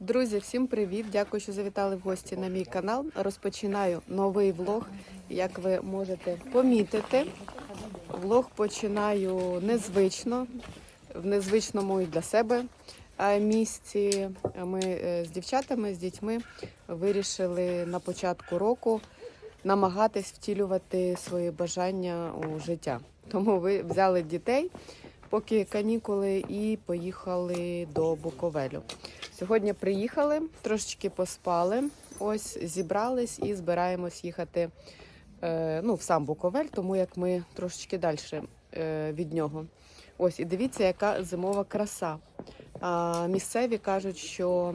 Друзі, всім привіт! Дякую, що завітали в гості на мій канал. Розпочинаю новий влог. Як ви можете помітити, влог починаю незвично, в незвичному і для себе е, місці. Ми е, з дівчатами, з дітьми вирішили на початку року намагатись втілювати свої бажання у життя. Тому ви взяли дітей, поки канікули, і поїхали до Буковелю. Сьогодні приїхали, трошечки поспали. Ось зібрались і збираємось їхати е, ну, в сам Буковель, тому як ми трошечки далі е, від нього. Ось, і дивіться, яка зимова краса. А, місцеві кажуть, що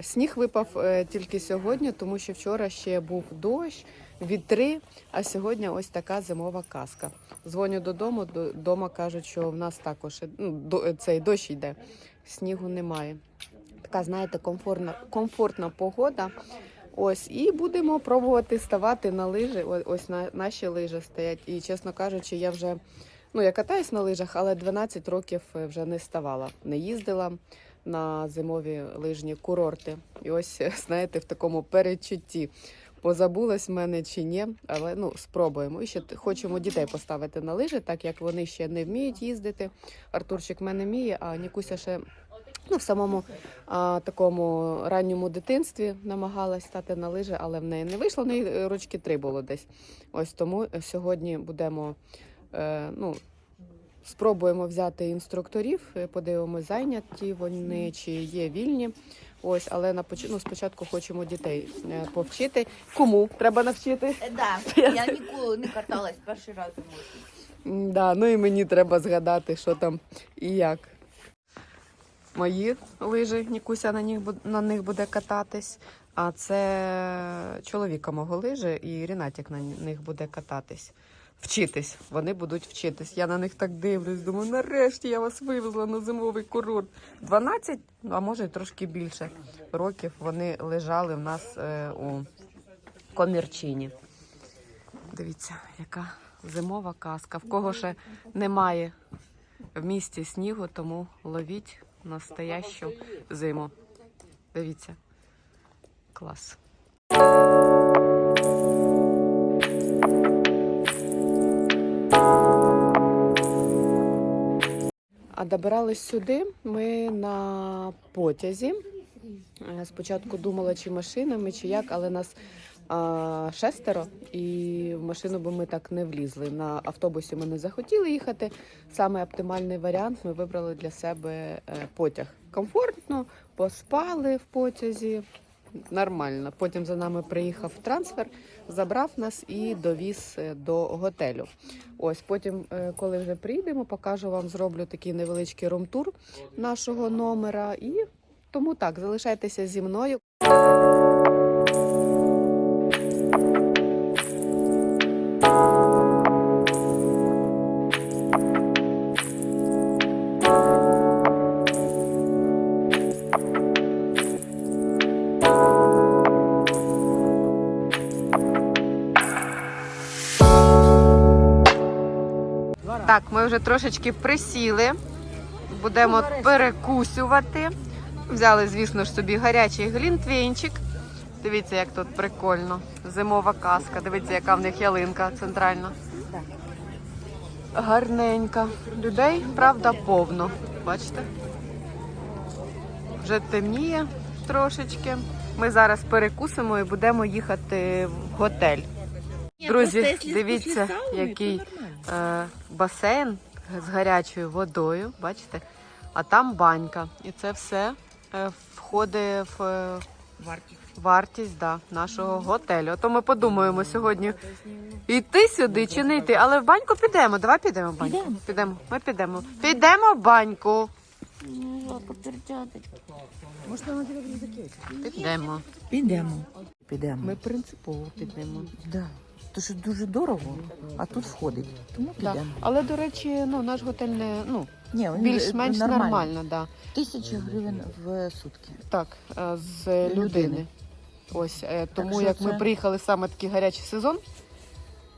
сніг випав е, тільки сьогодні, тому що вчора ще був дощ, вітри, а сьогодні ось така зимова казка. Дзвоню додому, дома кажуть, що в нас також ну, до- цей дощ йде, снігу немає така, знаєте, комфортна, комфортна погода. Ось, і будемо пробувати ставати на лижі. Ось на, наші лижі стоять. І, чесно кажучи, я вже ну, я катаюсь на лижах, але 12 років е, вже не ставала, не їздила на зимові лижні курорти. І ось, е, знаєте, в такому передчутті. Позабулась в мене чи ні, але ну спробуємо. І ще хочемо дітей поставити на лижі, так як вони ще не вміють їздити. Артурчик в мене вміє, а Нікуся ще ну, в самому а, такому ранньому дитинстві намагалась стати на лижі, але в неї не вийшло. В неї е, рочки три було десь. Ось тому е, сьогодні будемо е, ну, спробуємо взяти інструкторів, е, подивимося, зайняті вони чи є вільні. Ось, але на поч... ну, спочатку хочемо дітей е, повчити. Кому треба навчити? Е, Да, я ніколи не каталась перший раз. М, Да, ну і мені треба згадати, що там і як. Мої лижі, Нікуся на них, бу- на них буде кататись. А це чоловіка мого лижі, і Рінатік на них буде кататись. Вчитись. Вони будуть вчитись. Я на них так дивлюсь. Думаю, нарешті я вас вивезла на зимовий курорт. 12, а може трошки більше років вони лежали в нас е, у комірчині. Дивіться, яка зимова казка. В кого ще немає в місті снігу, тому ловіть настоящу зиму. Дивіться. Клас. А добирались сюди ми на потязі. Е, Спочатку думала, чи машинами, чи як, але нас а, шестеро, і в машину би ми так не влізли. На автобусі ми не захотіли їхати. Саме оптимальний варіант ми вибрали для себе е, потяг. Комфортно, поспали в потязі. Нормально. Потім за нами приїхав трансфер, забрав нас і довіз е, до готелю. Ось потім, е, коли вже приїдемо, покажу вам, зроблю такий невеличкий румтур нашого номера. І тому так, залишайтеся зі мною. Вже трошечки присіли. Будемо перекусювати. Взяли, звісно ж, собі гарячий глінтвейнчик. Дивіться, як тут прикольно. Зимова казка. Дивіться, яка в них ялинка центральна. Гарненька. Людей, правда, повно. Бачите? Вже темніє трошечки. Ми зараз перекусимо і будемо їхати в готель. Друзі, дивіться, який басейн з гарячою водою, бачите? А там банька. І це все е, входить в е, Вартість. вартість да, нашого готелю. То ми подумаємо сьогодні йти сюди чи не йти. Але в баньку підемо. Давай підемо в баньку. Підемо. Підемо. Ми підемо. Підемо в баньку. Ну, потерчати. Підемо. Підемо. Підемо. Ми принципово підемо. Да. То що дуже дорого, а тут входить. Тому Да. Але, до речі, ну, наш готель не ну, Ні, він більш-менш нормально. нормально. Да. Тисяча гривень в сутки. Так, е, з людини. Людини. Ось е, тому що як ми приїхали саме такий гарячий сезон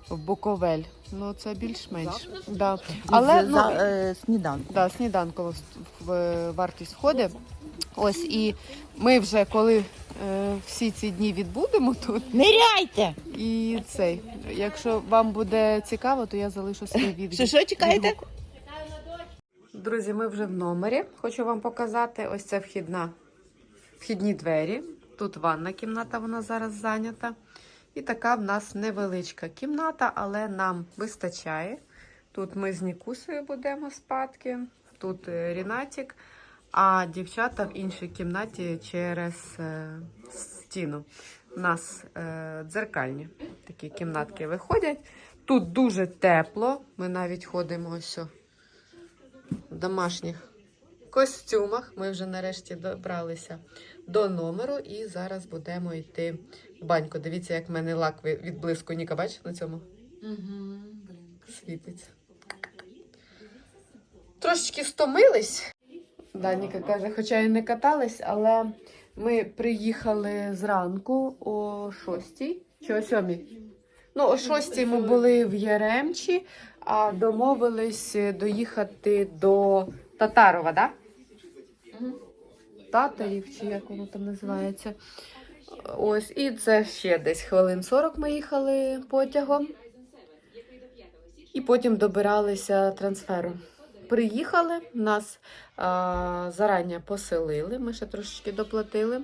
в Буковель, ну це більш-менш. Да. Але ну, е, сніданку. да, сніданкова в- в вартість входить. Ось і ми вже коли е, всі ці дні відбудемо тут. Ниряйте! І цей, якщо вам буде цікаво, то я залишу свій відгук. Що, що чекаєте? Друзі, ми вже в номері. Хочу вам показати. Ось це вхідна, вхідні двері. Тут ванна кімната, вона зараз зайнята. І така в нас невеличка кімната, але нам вистачає. Тут ми з Нікусею будемо спадки, тут е, Рінатік, а дівчата в іншій кімнаті через е, стіну. У нас е, дзеркальні такі кімнатки виходять. Тут дуже тепло. Ми навіть ходимо ось в домашніх костюмах. Ми вже нарешті добралися до номеру і зараз будемо йти в баньку. Дивіться, як в мене лак від від блиску. Ніка, бачиш на цьому? Світиться. Трошечки стомились. Да, Ніка каже, хоча і не катались, але ми приїхали зранку о 6 чи о 7. Ну, о 6 ми були в Яремчі, а домовились доїхати до Татарова? Да? Татарів, чи як воно там називається. Ось, і це ще десь хвилин 40 ми їхали потягом. І потім добиралися трансфером. Приїхали, нас а, зарані поселили, ми ще трошечки доплатили,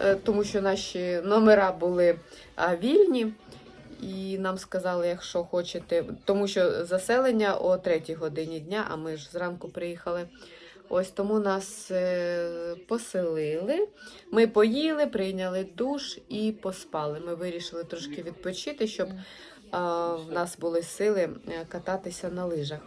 е, тому що наші номера були а, вільні. І нам сказали, якщо хочете, тому що заселення о 3 годині дня, а ми ж зранку приїхали. Ось тому нас е, поселили. Ми поїли, прийняли душ і поспали. Ми вирішили трошки відпочити, щоб а, в нас були сили е, кататися на лижах.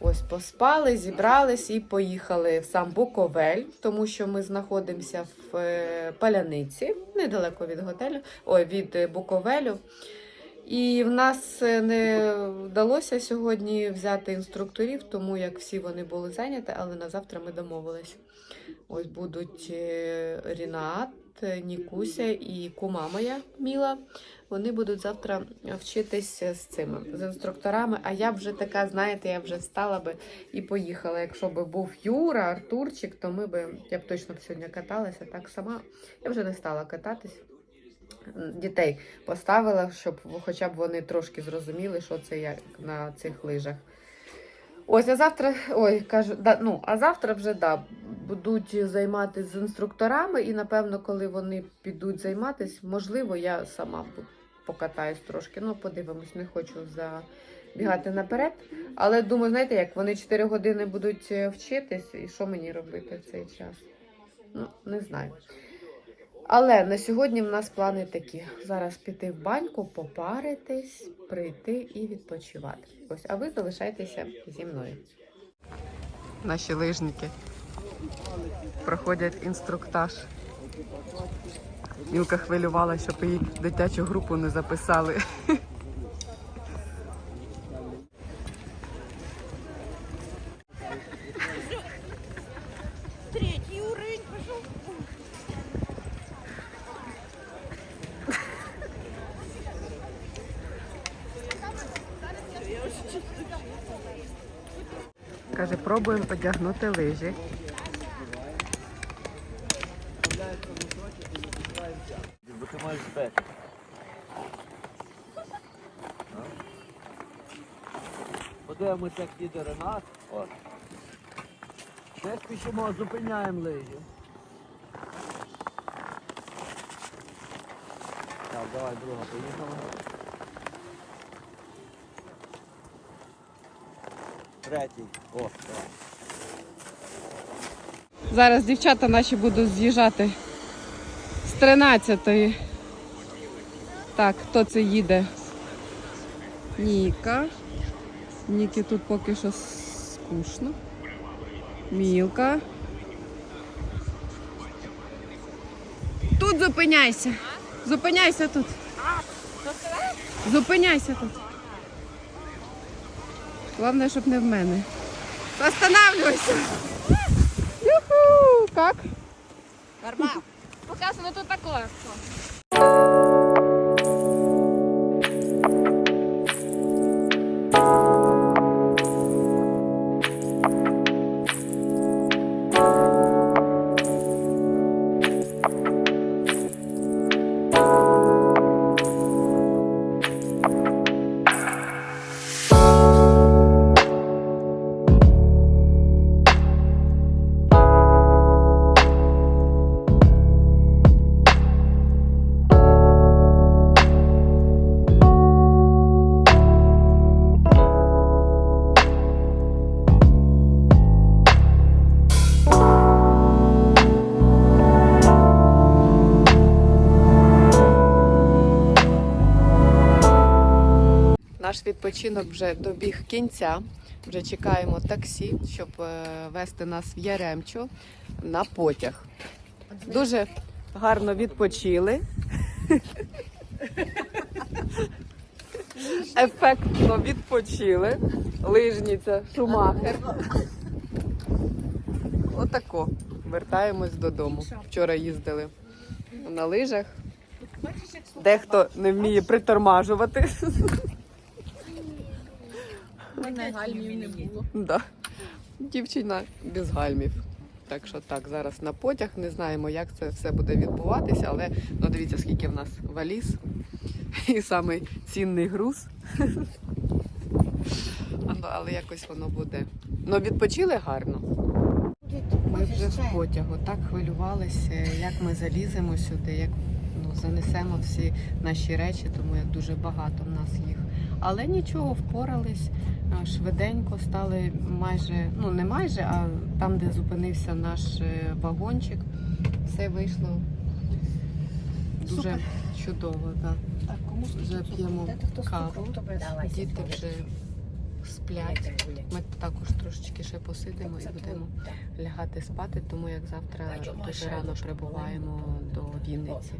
Ось поспали, зібрались і поїхали в сам Буковель, тому що ми знаходимося в е, Паляниці, недалеко від готелю, ой, від е, Буковелю. І в нас е, не вдалося сьогодні взяти інструкторів, тому як всі вони були зайняті, але на завтра ми домовились. Ось будуть Рінат, Нікуся і кума моя Міла. Вони будуть завтра вчитись з цими з інструкторами. А я вже така, знаєте, я вже встала би і поїхала. Якщо б був Юра, Артурчик, то ми би я б точно б сьогодні каталася. Так сама я вже не стала кататись. Дітей поставила, щоб хоча б вони трошки зрозуміли, що це як на цих лижах. Ось, а завтра, ой, кажу, да, ну, а завтра вже да, будуть займатися з інструкторами, і напевно, коли вони підуть займатися, можливо, я сама покатаюсь трошки. Ну, подивимось, не хочу забігати наперед. Але думаю, знаєте, як вони 4 години будуть е, вчитись, і що мені робити в цей час? Ну, не знаю. Але на сьогодні в нас плани такі: зараз піти в баньку, попаритись, прийти і відпочивати. Ось, а ви залишайтеся зі мною. Наші лижники проходять інструктаж. Мілка хвилювалася, щоб її дитячу групу не записали. Каже, пробуємо одягнути лижі. Подивимося, як їде Ренат. Не спішимо, зупиняємо лижі. Так, давай, друга, поїхала. Третій. О. Зараз дівчата наші будуть з'їжджати з 13-ї. Так, хто це їде? Ніка. Ніки тут поки що скучно. Мілка. Тут зупиняйся. Зупиняйся тут. Зупиняйся тут. Головне, щоб не в мене. Останавливайся. Юху! Как? Нормально. Показано тут такое. Наш відпочинок вже добіг кінця. Вже чекаємо таксі, щоб е, вести нас в Яремчу на потяг. Дуже гарно відпочили. Ефектно відпочили. Лижниця, шумахер. Отако. Вертаємось додому. Вчора їздили на лижах. Дехто не вміє притормажувати. Мене гальмів не було. Да. Дівчина без гальмів. Так що так, зараз на потяг. Не знаємо, як це все буде відбуватися, але ну, дивіться, скільки в нас валіз і самий цінний груз. Ну, Але якось воно буде. Ну, відпочили гарно. Ми вже в потягу. Так хвилювалися, як ми заліземо сюди, як ну, занесемо всі наші речі, тому як дуже багато в нас їх. Але нічого, впорались. Швиденько стали майже, ну не майже, а там, де зупинився наш е, вагончик, все вийшло дуже чудово. Так. Вже п'ємо каву, діти вже сплять. Ми також трошечки ще посидимо і будемо лягати спати, тому як завтра дуже рано прибуваємо до Вінниці.